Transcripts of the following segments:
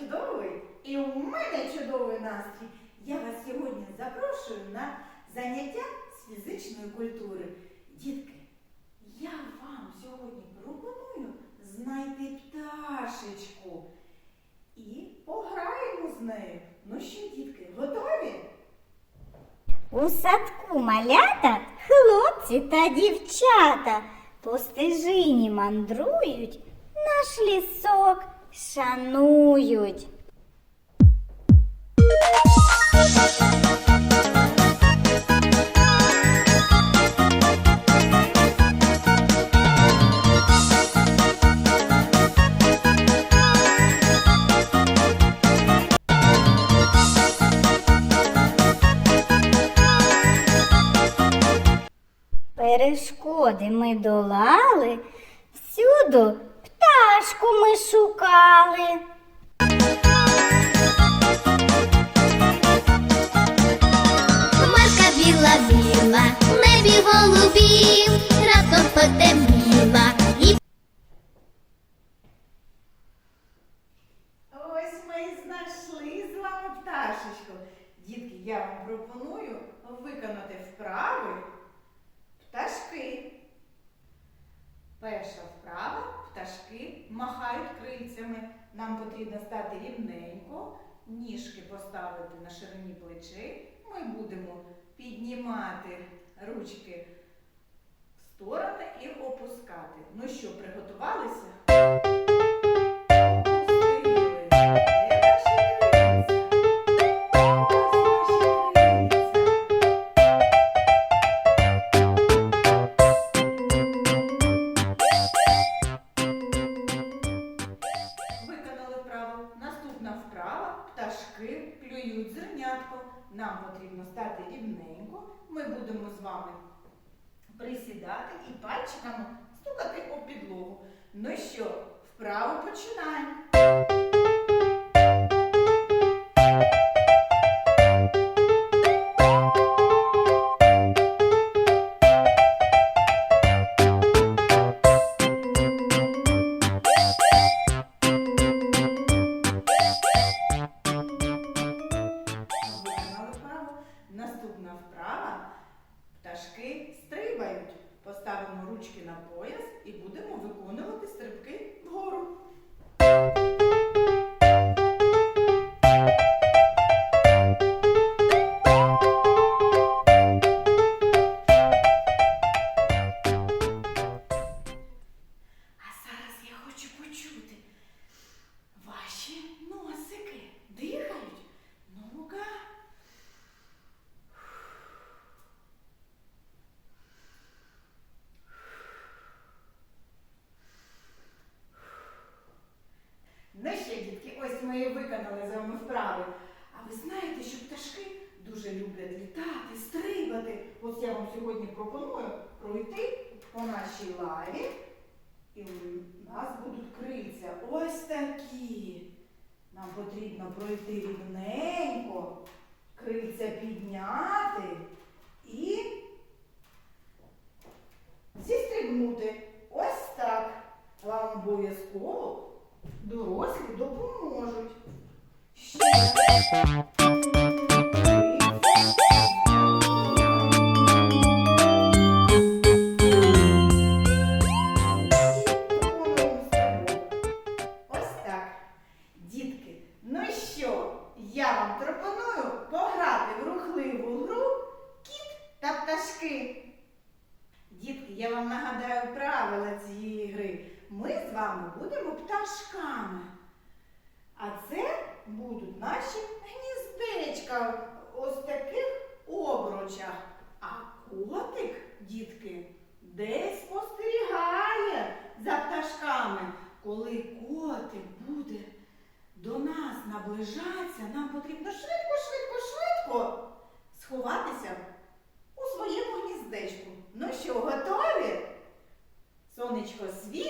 чудовий і у мене чудовий настрій. Я вас сьогодні запрошую на заняття з фізичної культури. Дітки, я вам сьогодні пропоную знайти пташечку і пограємо з нею. Ну що, дітки, готові? У садку малята хлопці та дівчата по стежині мандрують, наш лісок шанують. Перешкоди ми долали, всюду пташку ми шукали. Хмарка біла біла, в небі голубів, раптом потемніла і Ось ми і знайшли з вами пташечку. Дітки, я вам пропоную виконати вправи пташки. Перша вправа пташки махають крильцями. Нам потрібно стати рівненько, ніжки поставити на ширині плечей. Ми будемо піднімати ручки в сторони і опускати. Ну що, приготувалися? Клюють зернятко. Нам потрібно стати рівненько. Ми будемо з вами присідати і пальчиками стукати об підлогу. Ну що, вправо починаємо. Ручки на пояс і будемо ось ми і виконали з вами вправи. А ви знаєте, що пташки дуже люблять літати, стрибати. Ось я вам сьогодні пропоную пройти по нашій лаві. І у нас будуть крильця ось такі. Нам потрібно пройти рівненько, крильця підняти і зістрибнути. Ось так. Вам обов'язково дорослі допоможуть. Ось так. Дітки, ну що, я вам пропоную пограти в рухливу гру кіт та пташки. Дітки, я вам нагадаю правила цієї гри. Ми з вами будемо пташками. А це будуть наші гніздечка ось таких обручах. А котик, дітки, десь спостерігає за пташками. Коли котик буде до нас наближатися, нам потрібно швидко, швидко, швидко сховатися у своєму гніздечку. Ну що, готові? Сонечко світить,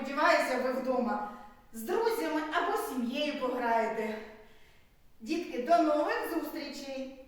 сподіваюся, ви вдома з друзями або сім'єю пограєте. Дітки, до нових зустрічей!